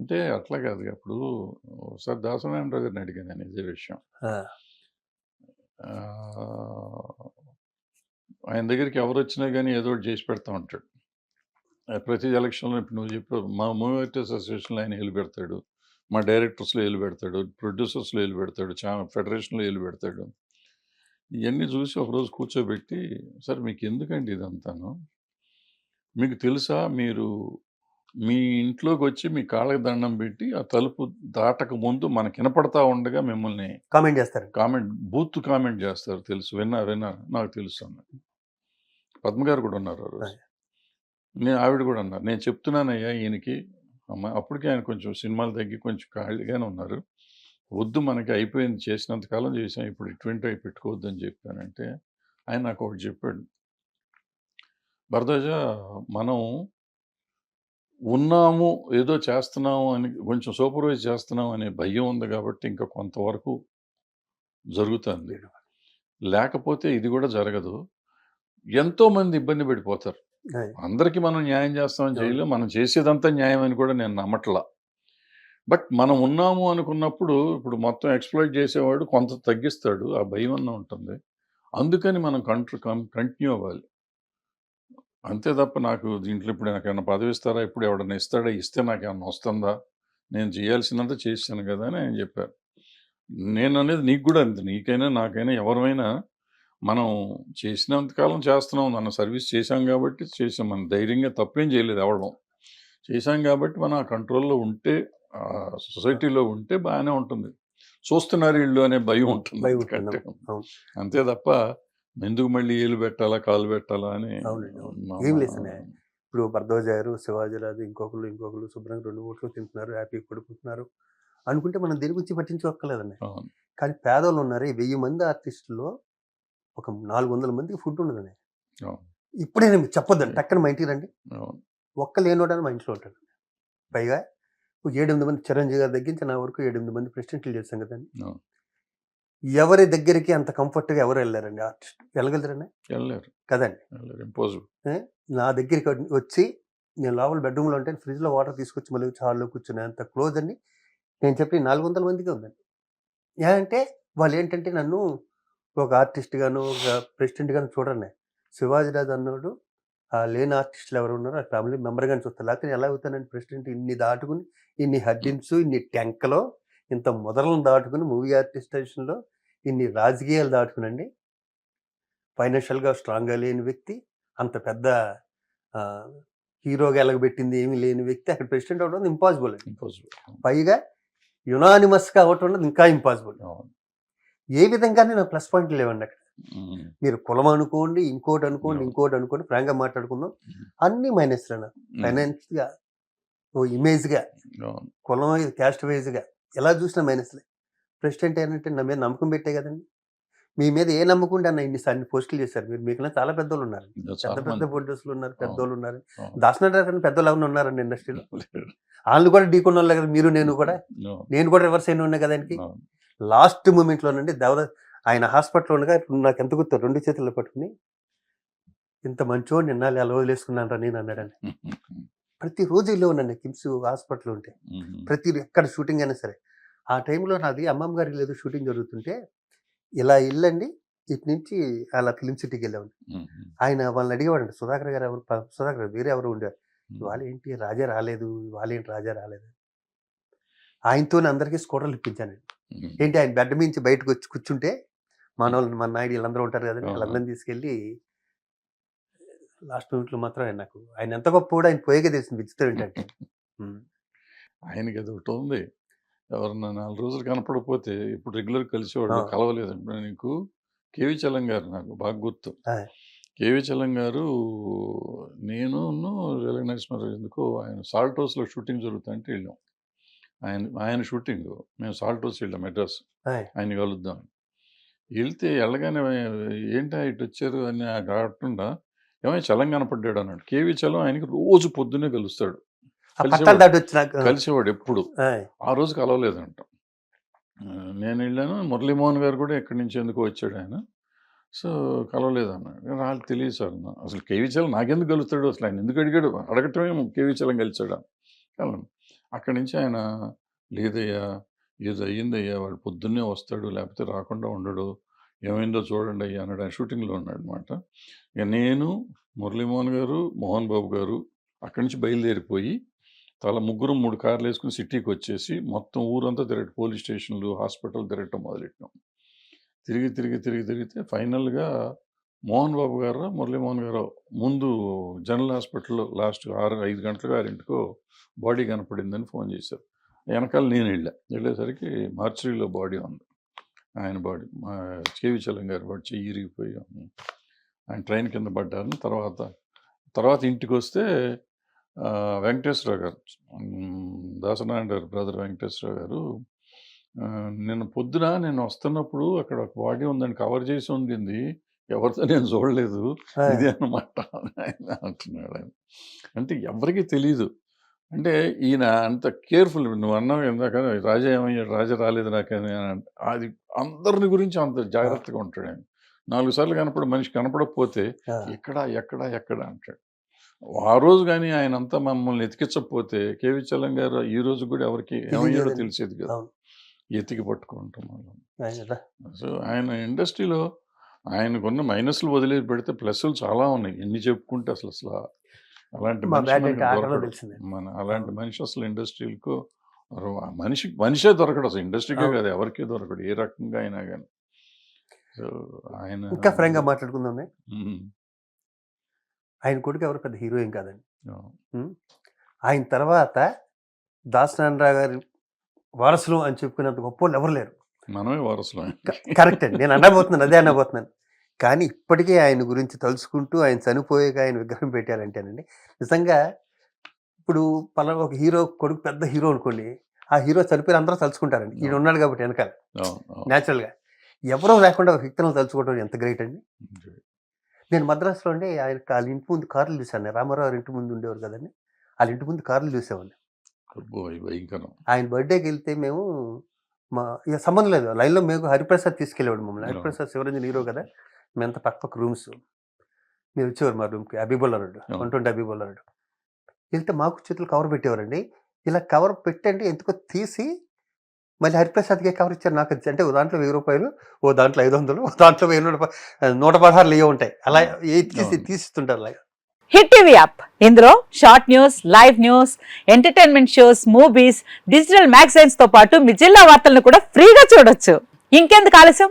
అంటే అట్లా కాదు. అప్పుడు ఒకసారి దాసనారాయణరావు గారిని అడిగాను నేను ఇదే విషయం. ఆయన దగ్గరికి ఎవరు వచ్చినా కానీ ఏదో ఒకటి చేసి పెడతా ఉంటాడు. ప్రతి ఎలక్షన్లో ఇప్పుడు నువ్వు చెప్పు మా మూవీ ఆర్టిస్ట్ అసోసియేషన్లో ఆయన ఏలు పెడతాడు మా డైరెక్టర్స్లో ఏలు పెడతాడు ప్రొడ్యూసర్స్లో ఏలు పెడతాడు చా ఫెడరేషన్లో ఏలు పెడతాడు. ఇవన్నీ చూసి ఒకరోజు కూర్చోబెట్టి సార్ మీకు ఎందుకండి ఇదంతాను? మీకు తెలుసా? మీరు మీ ఇంట్లోకి వచ్చి మీ కాళ్ళకి దండం పెట్టి ఆ తలుపు దాటక ముందు మనకి వినపడతా ఉండగా మిమ్మల్ని కామెంట్ చేస్తారు. కామెంట్ బూత్ కామెంట్ చేస్తారు తెలుసు. విన్నా విన్నా నాకు తెలుసు అన్నారు పద్మ గారు కూడా ఉన్నారు ఆ రోజు. నేను ఆవిడ కూడా అన్నారు. నేను చెప్తున్నానయ్యా ఈయనకి అమ్మ అప్పటికే ఆయన కొంచెం సినిమాలు తగ్గి కొంచెం ఖాళీగానే ఉన్నారు. వద్దు మనకి అయిపోయింది చేసినంత కాలం చేసాం ఇప్పుడు ఇటువంటి అవి పెట్టుకోవద్దు అని చెప్పానంటే ఆయన నాకు ఒకటి చెప్పాడు. భరద్వాజ మనం ఉన్నాము ఏదో చేస్తున్నాము అని కొంచెం సూపర్వైజ్ చేస్తున్నాం అనే భయం ఉంది కాబట్టి ఇంకా కొంతవరకు జరుగుతుంది. లేకపోతే ఇది కూడా జరగదు. ఎంతో మంది ఇబ్బంది పడిపోతారు. అందరికీ మనం న్యాయం చేస్తామని చేయలేం. మనం చేసేదంతా న్యాయం అని కూడా నేను నమ్మట్లా. బట్ మనం ఉన్నాము అనుకున్నప్పుడు ఇప్పుడు మొత్తం ఎక్స్ప్లోయిట్ చేసేవాడు కొంత తగ్గిస్తాడు. ఆ భయం అన్న ఉంటుంది. అందుకని మనం కంట్రో కంటిన్యూ అవ్వాలి. అంతే తప్ప నాకు దీంట్లో ఇప్పుడు నాకు ఏమైనా పదవి ఇస్తారా ఇప్పుడు ఎవడన్నా ఇస్తాడా? ఇస్తే నాకు ఏమన్నా వస్తుందా? నేను చేయాల్సినంత చేశాను కదా అని ఆయన చెప్పారు. నేను అనేది నీకు కూడా అంతే. నీకైనా నాకైనా ఎవరైనా మనం చేసినంతకాలం చేస్తున్నాం. మన సర్వీస్ చేశాం కాబట్టి చేసాం మనం ధైర్యంగా తప్పేం చేయలేదు ఎవడం చేశాం కాబట్టి మనం ఆ కంట్రోల్లో ఉంటే ఆ సొసైటీలో ఉంటే బాగానే ఉంటుంది. చూస్తున్నారు ఇల్లు అనే భయం ఉంటుంది. అంతే తప్ప ఎందుకు మళ్ళీ ఏలు పెట్టాలా కాలు పెట్టాలా అని అవునండి, ఏం లేదు. ఇప్పుడు భరద్వాజ గారు శివాజీరాజు ఇంకొకరు ఇంకొకరు శుభ్రంగా రెండు ఓట్లు తింటున్నారు హ్యాపీ పడుకుంటున్నారు అనుకుంటే మనం దేని గురించి పట్టించుకోక్కర్లేదండి అవును. కానీ పేదోళ్ళు ఉన్నారు ఈ వెయ్యి మంది ఆర్టిస్టుల్లో ఒక నాలుగు వందల మందికి ఫుడ్ ఉండదండి. ఇప్పుడే నేను చెప్పొద్దండి టక్కన మా ఇంటికి రండి. ఒక్క లేనోడని మా ఇంట్లో ఉంటాడు పైగా ఏడెనిమిది మంది చిరంజీవి గారి దగ్గర నా వరకు ఏడెనిమిది మంది ప్రెసిడెంట్లు చేశాం కదండి. ఎవరి దగ్గరికి అంత కంఫర్ట్గా ఎవరు వెళ్ళారండి? ఆర్టిస్ట్ వెళ్ళగలరండి? వెళ్ళారు కదండి. ఇంపాసిబుల్ నా దగ్గరికి వచ్చి నేను లోపల బెడ్రూమ్లో ఉంటే ఫ్రిడ్జ్లో వాటర్ తీసుకొచ్చి మళ్ళీ హాల్లో కూర్చుని అంత క్లోజ్ అని నేను చెప్పి నాలుగు వందల మందికి ఉందండి. ఏంటంటే వాళ్ళు ఏంటంటే నన్ను ఒక ఆర్టిస్ట్ గాను ఒక ప్రెసిడెంట్ గాను చూడండి. శివాజీరాజు అన్నాడు ఆ లేని ఆర్టిస్టులు ఎవరు ఉన్నారో ఆ ఫ్యామిలీ మెంబర్ గాని చూస్తారు. లేకపోతే ఎలా అవుతానండి ప్రెసిడెంట్? ఇన్ని దాటుకుని ఇన్ని హడ్డిన్స్ ఇన్ని టెంకలో ఇంత మొదలను దాటుకుని మూవీ ఆర్టిస్టేషన్లో ఇన్ని రాజకీయాలు దాటుకునండి ఫైనాన్షియల్గా స్ట్రాంగ్గా లేని వ్యక్తి అంత పెద్ద హీరోగా ఎలగబెట్టింది ఏమీ లేని వ్యక్తి అక్కడ ప్రెసిడెంట్ అవడం ఇంపాసిబుల్ ఇంపాసిబుల్ పైగా యునానిమస్గా అవటం అన్నది ఇంకా ఇంపాసిబుల్ ఏ విధంగానే నా ప్లస్ పాయింట్లు లేవండి అక్కడ. మీరు కులం అనుకోండి ఇంకోటి అనుకోండి. ఇంకోటి అనుకోండి ఫ్రాంక్గా మాట్లాడుకుందాం. అన్ని మైనస్ ఉమ్. ఫైనాన్స్గా ఓ ఇమేజ్గా. కులం క్యాస్ట్ వైజ్గా ఎలా చూసినా మైనస్లే ప్రెసిడెంట్ ఏంటంటే నా మీద నమ్మకం పెట్టే కదండి! మీ మీద ఏ నమ్మకం అన్న ఇన్ని అన్ని పోస్టులు చేశారు. మీరు మీకు చాలా పెద్దోళ్ళు ఉన్నారు. పెద్ద పెద్ద ప్రొడ్యూసర్లు ఉన్నారు పెద్దోళ్ళు ఉన్నారు. దాసనాథ్ గారు పెద్దోళ్ళు ఎవరు ఉన్నారండి ఇండస్ట్రీలో. వాళ్ళు కూడా ఢీకొన్న వాళ్ళు కదా మీరు నేను కూడా. నేను కూడా రివర్స్ అయిన ఉన్నా కదా ఆయనకి. లాస్ట్ మూమెంట్లోనండి దేవద ఆయన హాస్పిటల్ ఉండగా నాకు ఎంత గుర్తు? రెండు చేతుల్లో పట్టుకుని ఇంత మంచోడు నిన్నాళ్ళు ఎలా వదిలేసుకున్నాను రా నేను అన్నాడండి. ప్రతిరోజు ఇల్లు ఉన్నాను కిమ్స్ హాస్పిటల్ ఉంటే. ప్రతి ఎక్కడ షూటింగ్ అయినా సరే. ఆ టైంలో నాది అమ్మమ్మ గారికి లేదు షూటింగ్ జరుగుతుంటే ఇలా ఇల్లండి. ఇటు నుంచి అలా ఫిలిం సిటీకి వెళ్ళామండి ఉమ్. ఆయన వాళ్ళని అడిగేవాడండి సుధాకర్ గారు ఎవరు? సుధాకర్ గారు వేరే ఎవరు ఉండేవారు. ఇవాళ ఏంటి? రాజా రాలేదు. ఇవాళ ఏంటి? రాజా రాలేదు. ఆయనతోనే అందరికీ స్కూటర్లు ఇప్పించానండి. ఏంటి? ఆయన బెడ్ నుంచి బయటకు వచ్చి కూర్చుంటే మన వాళ్ళు మన నాయుడు వీళ్ళందరూ ఉంటారు కదండి. వాళ్ళందరినీ తీసుకెళ్ళి లాస్ట్ మినిట్లో మాత్రం ఆయన నాకు ఆయన ఎంత గొప్ప కూడా ఆయన పోయేగా తెలిసింది విచిత్రం ఏంటంటే. ఆయనకి అది ఒకటి ఉంది ఎవరన్నా నాలుగు రోజులు కనపడకపోతే ఇప్పుడు రెగ్యులర్ కలిసేవాడు. కలవలేదు నీకు కేవి చలం గారు నాకు బాగా గుర్తు. కేవి చలం గారు నేను నరసింహారావు ఎందుకో ఆయన సాల్ట్ హౌస్లో షూటింగ్ జరుగుతుంటే వెళ్ళాం ఆయన ఆయన షూటింగ్ మేము సాల్ట్ హౌస్ వెళ్ళాం మెడ్రాస్ ఆయ్. ఆయన కలుద్దాం వెళ్తే వెళ్ళగానే ఏంటా ఇటు వచ్చారు అని కాకుండా ఏమైనా చలం కనపడ్డాడు అన్నాడు. కేవి చలం ఆయనకి రోజు పొద్దున్నే కలుస్తాడు. కలిసేవాడు. ఎప్పుడు. ఆ. రోజు కలవలేదంట. నేను వెళ్ళాను. మురళీమోహన్ గారు కూడా ఎక్కడి నుంచి ఎందుకో వచ్చాడు ఆయన. సో కలవలేదన్నాడు. వాళ్ళకి తెలియదు సార్. అసలు కేవీచలం నాకెందుకు కలుస్తాడు? అసలు ఆయన ఎందుకు అడిగాడు? అడగటమే కేవీచలం కలిసాడా? కలను అక్కడి నుంచి ఆయన లేదయ్యా ఏదో అయ్యిందయ్యా వాడు పొద్దున్నే వస్తాడు లేకపోతే రాకుండా ఉండడు. ఏమైందో చూడండి అయ్యా అన్నాడు. ఆయన షూటింగ్లో ఉన్నాడనమాట ఇక నేను మురళీమోహన్ గారు మోహన్ బాబు గారు అక్కడి నుంచి బయలుదేరిపోయి తల ముగ్గురు మూడు కార్లు వేసుకుని సిటీకి వచ్చేసి మొత్తం ఊరంతా తిరగటం పోలీస్ స్టేషన్లు హాస్పిటల్ తిరగటం మొదలెట్టినాం తిరిగి తిరిగి తిరిగి తిరిగితే ఫైనల్గా మోహన్ బాబు గారు మురళీమోహన్ గారు ముందు జనరల్ హాస్పిటల్లో లాస్ట్ ఆరు ఐదు గంటలకు ఆరింటికో బాడీ కనపడిందని ఫోన్ చేశారు. వెనకాల నేను వెళ్ళా. వెళ్ళేసరికి మార్చరీలో బాడీ ఉంది. ఆయన బాడీ మా కేవి చలం గారి బాడీ చెయ్యి ఇరిగిపోయి. ఆయన ట్రైన్ కింద పడ్డారని తర్వాత తర్వాత ఇంటికి వస్తే వెంకటేశ్వరరావు గారు దాసనారాయణ గారు బ్రదర్ వెంకటేశ్వరరావు గారు నిన్న పొద్దున నేను వస్తున్నప్పుడు అక్కడ ఒక బాడీ ఉందని కవర్ చేసి ఉండింది. ఎవరితో నేను చూడలేదు. ఇది అన్నమాట. ఆయన అంటున్నాడు ఆయన. అంటే ఎవరికి తెలియదు అంటే ఈయన అంత కేర్ఫుల్ నువ్వు అన్నావు ఇందాక రాజా ఏమయ్యాడు రాజా రాలేదు నాకని అని అది అందరిని గురించి అంత జాగ్రత్తగా ఉంటాడు ఆయన. నాలుగు సార్లు కనపడ మనిషి కనపడకపోతే ఎక్కడ ఎక్కడ ఎక్కడ అంటాడు. ఆ రోజు కానీ ఆయన అంతా మమ్మల్ని ఎతికించకపోతే కేవి చలం గారు ఈ రోజు కూడా ఎవరికి ఏమయ్యాడో. తెలిసేది కదా. ఎతికి పట్టుకుంటాం మనం సో ఆయన ఇండస్ట్రీలో ఆయనకున్న మైనస్లు వదిలేసి పెడితే ప్లస్లు చాలా ఉన్నాయి. ఎన్ని చెప్పుకుంటే అసలు అసలు అలాంటి. తెలిసిందే. మన అలాంటి మనిషి అసలు ఇండస్ట్రీలకు మనిషి మనిషే దొరకడు అసలు. ఇండస్ట్రీకే. కాదు ఎవరికే దొరకడు ఏ రకంగా అయినా కానీ ఆయన ఇంకా ఫ్రాంక్గా మాట్లాడుకుందాం ఉమ్, ఆయన కొడుకు ఎవరు? పెద్ద హీరో ఏం కాదండి. ఆయన తర్వాత దాసనారాయణ గారి వారసులు అని చెప్పుకునేంత గొప్ప వాళ్ళు ఎవరు లేరు. మనమే వారసులు. కరెక్ట్ అండి. నేను అనబోతున్నాను అదే అనబోతున్నాను కానీ ఇప్పటికీ ఆయన గురించి తలుచుకుంటూ ఆయన చనిపోయాక ఆయన విగ్రహం పెట్టారంటేనండి నిజంగా ఇప్పుడు పలానా ఒక హీరో కొడుకు పెద్ద హీరో అనుకోండి ఆ హీరో చనిపోయి అందరూ తలుచుకుంటారండి. ఈయన ఉన్నాడు కాబట్టి వెనకాల. న్యాచురల్గా. ఎవరో లేకుండా ఒక వ్యక్తులను తలుచుకోవడం ఎంత గ్రేట్ అండి. నేను మద్రాసులో ఉండి ఆయన వాళ్ళ ఇంటి ముందు కార్లు చూశాను రామారావు గారి ఇంటి ముందు ఉండేవారు కదండి. వాళ్ళ ఇంటి ముందు కార్లు చూసేవాడిని. ఆయన బర్త్డేకి వెళ్తే మేము మా ఇక సంబంధం లేదు. లైన్లో మేము హరిప్రసాద్ తీసుకెళ్ళేవాడు మమ్మల్ని. హరిప్రసాద్ శివరంజన్ హీరో కదా. మేమంత పక్క పక్క రూమ్స్? మీరు వచ్చేవారు మా రూమ్కి అబీబుల్ అన్నాడు ట్వంటీ అబీబుల్ అన్నాడు వెళ్తే మాకు చేతులు కవర్ పెట్టేవారండి. ఇలా కవర్ పెట్టండి ఎందుకో తీసి మళ్ళీ హరిప్రసాద్కి కవర్ ఇచ్చారు నాకు అంటే ఓ దాంట్లో వెయ్యి రూపాయలు ఓ దాంట్లో ఐదు వందలు ఓ దాంట్లో వెయ్యి నూట నూట పదహారులు ఇవి ఉంటాయి. అలా ఏ తీసి. తీసిస్తుంటారు అలా హిట్ టీవీ యాప్. ఇందులో short news live news entertainment shows movies digital మ్యాగజైన్స్తో పాటు మీ జిల్లా వార్తలను కూడా ఫ్రీగా చూడొచ్చు. ఇంకెందుకు ఆలస్యం?